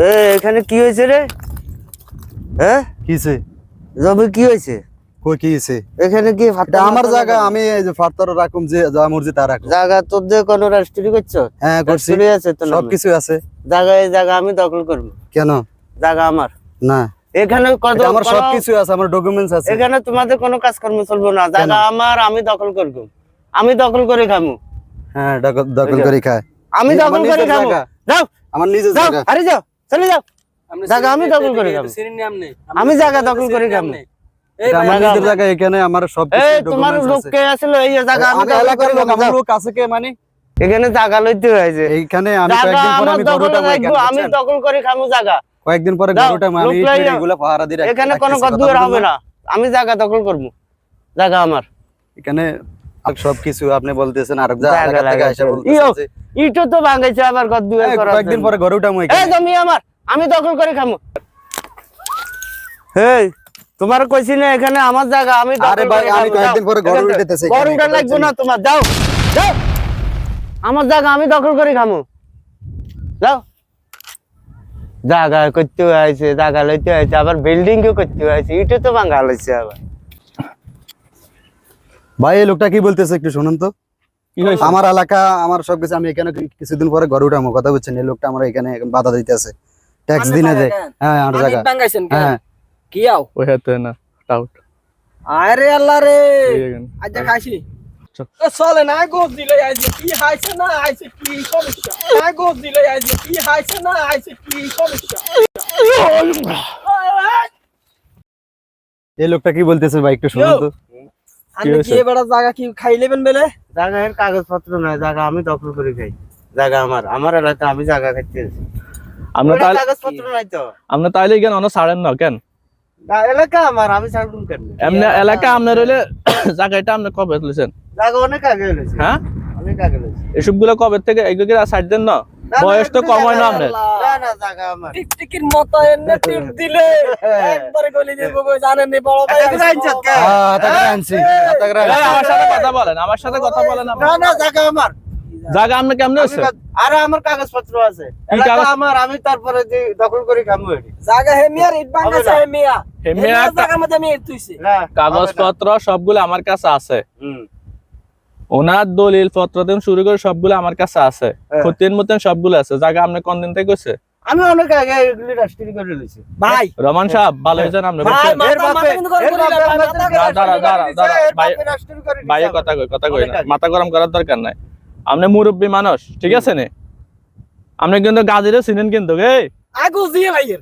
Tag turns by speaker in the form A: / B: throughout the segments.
A: এ এখানে কি হয়েছে রে? হ্যাঁ
B: কিছে
A: জমি কি হয়েছে?
B: কই কি হইছে
A: এখানে কি ফাটা
B: আমার জায়গা আমি এই যে ফারতার রাখুম যে যা মর্জি তা রাখুম।
A: জায়গা তোর যে কোনো রাষ্ট্রী করছ?
B: হ্যাঁ করছি।
A: আছে তো
B: সব কিছু আছে।
A: জায়গা এই জায়গা আমি দখল করব।
B: কেন?
A: জায়গা আমার।
B: না।
A: এখানে কত
B: আমার সব কিছু আছে আমার ডকুমেন্টস আছে।
A: এখানে তোমাদের কোনো কাজকর্ম চলবে না। জায়গা আমার আমি দখল করব। আমি দখল করে খামু।
B: হ্যাঁ দখল- করে খায়
A: আমি দখল করে খামু। যাও।
B: আমার জায়গা।
A: আরে যাও। চলে যাও। জায়গা আমি দখল করে খাব আমি জায়গা দখল করে খাব
B: এটা
A: জায়গা
B: নিজের
A: আমার।
B: জায়গা। এখানে আমার সব
A: তোমার লোক কে আসলো? এই জায়গা আমি
B: আমি এলাকার লোক আমার লোক আছে কে মানে?
A: এখানে জায়গা লইতে হয়েছে।
B: এইখানে আমি
A: জায়গা
B: কয়েকদিন পরে আমি গরুটা
A: আমি দখল করে খামু জায়গা।
B: কয়েকদিন পরে গরুটা আমি
A: লোক
B: ইট
A: লইয়া।
B: এগুলো পাহারা দিয়ে
A: এখানে কোনো গদ্দুয়ার হবে না। আমি জায়গা দখল করব। জায়গা আমার।
B: এখানে সব কিছু আপনি বলতেছেন আর
A: জায়গা
B: থেকে এসে বলতেছেন যে,
A: ইটো তো ভাঙাইছে আবার করার
B: কয়েকদিন পরে
A: এই জমি আমার আমি দখল করে খামু। এই তোমার কইছি না এখানে আমার জায়গা আমি
B: আরে ভাই,
A: করে
B: আমি কয়েকদিন। পরে
A: থেকে-
B: উঠাইতেছি
A: গরুটা
B: এটা
A: লাগবে না তোমার যাও যাও। আমার জায়গা আমি দখল করে খামু। যাও। জায়গা করতে হয়েছে জায়গা লইতে হয়েছে আবার বিল্ডিং কেও করতে হয়েছে ইটো তো ভাঙা লইছে আবার।
B: ভাই এই লোকটা কি বলতেছে একটু শুনুন তো। আমার এলাকা আমার সবকিছু আমি এখানে কি- কিছুদিন পরে গরু উঠামো কথা বলছেন এই লোকটা আমার এখানে বাধা দিতেছে। ট্যাক্স দিনে যে হ্যাঁ আমার জায়গা হ্যাঁ।
C: কি আও?
D: ওই হাতে না টাউট
C: আরে আল্লাহ রে! আজ খাইছি
D: চলে
C: না গোস দিলে আজ কি হাইছে না আইছে কি সমস্যা? না গোস দিলে আজ কি হাইছে না আইছে কি সমস্যা?
B: এই লোকটা কি বলতেছে ভাই একটু শুনুন তো।
C: আপনি কি এবার জায়গা কি খাই নেবেন বেলে?
A: জায়গা এর কাগজপত্র নাই জায়গা আমি দখল করে খাই। জায়গা আমার আমার এলাকা আমি জায়গা খাইতে
D: আমরা তাহলে
A: কাগজপত্র নাই তো।
D: আমরা তাইলে কেন অন্য ছাড়েন না কেন?
A: এলাকা আমার আমি ছাড়বো কেন?
D: এমনি এলাকা আপনার হইলে জায়গাটা আপনি কবে
A: জায়গা অনেক আগে
D: হ্যাঁ?
A: অনেক আগে
D: কবে থেকে? এগুলো সাইড দেন না, বয়স তো কম হয় না আপনার?
A: না না জায়গা আমার।
C: টিকটিকির মতো এনে টিপ দিলে একবারে গলি দিব জানেন নি বড় ভাই
A: এটা কে?
B: হ্যাঁ হাতে করে আনছি।
D: আমার সাথে কথা বলেন আমার সাথে কথা বলেন
A: না না জায়গা আমার।
D: জায়গা আপনি কেমনে আছে
A: আরে আমার কাগজপত্র আছে।
D: কাগজ?
A: আমার আমি তারপরে যে দখল করে এটি।
C: জায়গা হে মিয়ার ইট বাঙ্গাছে
A: হবে না।
C: হে মিয়া
D: হে
C: হে
D: মিয়া
C: মিয়া জায়গা মধ্যে আমি ইট তুইছি।
A: না।
D: কাগজপত্র সবগুলো আমার কাছে আছে।
A: হুম।
D: ওনার দলিল পত্র থেকে শুরু করে সবগুলো আমার কাছে আছে।
A: হ্যাঁ।
D: খতিয়ান মতন সবগুলো আছে। জায়গা আপনি কোন দিন থেকে কইছে?
A: আমি অনেক আগে এগুলি রাষ্ট্রীয় করে লইছি
C: ভাই।
D: রমান সাহেব ভালো হয়েছেন আপনি?
C: ভাই,
D: দাঁড়া, দাঁড়া, দাঁড়া। কথা কই কথা কই না। মাথা গরম করার দরকার নাই। আপনি মুরব্বী মানুষ ঠিক আছে নে? আপনি কিন্তু গাজীরে চিনেন কিন্তু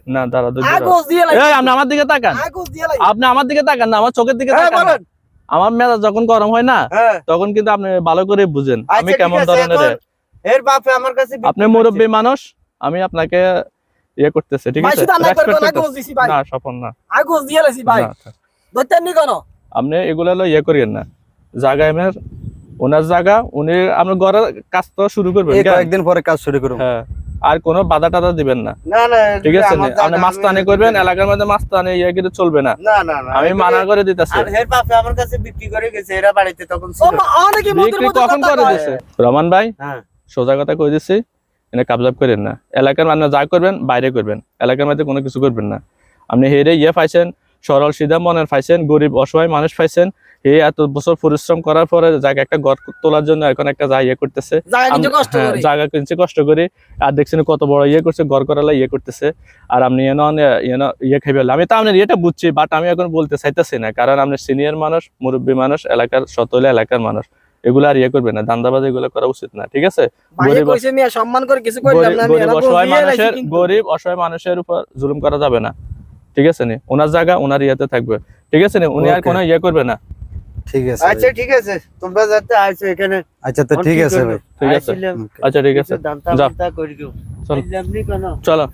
D: না দাঁড়া আপনি আমার দিকে তাকান। আপনি আমার দিকে তাকান না আমার চোখের দিকে
A: হ্যাঁ,
D: তাকান। আমার মেজাজ যখন গরম হয় না
A: হ্যাঁ।
D: তখন কিন্তু আপনি ভালো করে বুঝেন আমি
A: আচ্ছা,
D: কেমন ধরনের
A: এর বাপে আমার কাছে
D: আপনি মুরব্বী মানুষ আমি আপনাকে ইয়ে করতেছে ঠিক আছে?
C: আমরা করব না ভাই।
D: না স্বপন না।
C: আগুস দিয়ে লাইছি ভাই। ধরতেন নি কেন?
D: আপনি এগুলো হলো ইয়ে করিয়েন না। জায়গা এমনি ওনার জায়গা উনি আপনার ঘরের কাজ তো শুরু করবেন?
B: কয়েকদিন পরে কাজ শুরু করুন।
D: হ্যাঁ। আর কোনো বাধা টাধা দিবেন না।
A: না না
D: ঠিক আছে আপনি
A: জায়গা
D: মাস্তানি
A: আমি-
D: করবেন এলাকার মধ্যে মাস্তানি ইয়ে কিন্তু চলবে না।
A: না না না
D: আমি মানা করে দিতেছি।
A: আর এর বাপে আমার কাছে বিক্রি করে গেছে এরা বাড়িতে তখন
D: বিক্রি কখন করে
C: কয়।
D: দিছে? রমান ভাই
A: হ্যাঁ।
D: সোজা কথা কই দিছি? এনে কাবজাব করেন না। এলাকার মানুষ যা করবেন বাইরে করবেন। এলাকার মধ্যে কোনো কিছু করবেন না। আপনি হেরে ইয়ে পাইছেন সরল সিধা মনের পাইছেন গরিব অসহায় মানুষ পাইছেন হে এত বছর পরিশ্রম করার পরে জায়গা একটা ঘর তোলার জন্য এখন একটা যা ইয়ে করতেছে।
C: জায়গা কষ্ট
D: হ্যাঁ, কিনছে কষ্ট করে। আর দেখছেন কত বড় ইয়ে করছে ঘর করালা ইয়ে করতেছে। আর আপনি এন ইয়ে খাইবে আমি তো আপনার ইয়েটা বুঝছি বাট আমি এখন বলতে চাইতেছি না কারণ আপনি সিনিয়র মানুষ মুরব্বী মানুষ এলাকার সতলে এলাকার মানুষ। এগুলো আর ইয়ে করবে না দান্দাবাজি এগুলো করা উচিত না ঠিক আছে? অসহায় মানুষের গরিব অসহায় মানুষের উপর জুলুম করা যাবে না। ঠিক আছে নি? ওনার জায়গা ওনার ইয়েতে থাকবে। ঠিক আছে নি? উনি আর কোনো ইয়ে করবে না।
B: ঠিক আছে।
A: আচ্ছা ঠিক আছে। তোমরা যাতে আইছো এখানে।
B: আচ্ছা তো ঠিক আছে ভাই।
D: ঠিক আছে। আচ্ছা ঠিক আছে। যাও। চলো।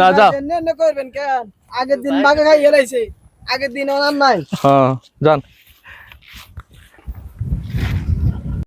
D: না, যাও।
C: ভাইদের নে নে করবেন কেন? আগের দিন বাগে খাই এলাইছে আগের দিন ওনার নাই।
D: হ্যাঁ যান।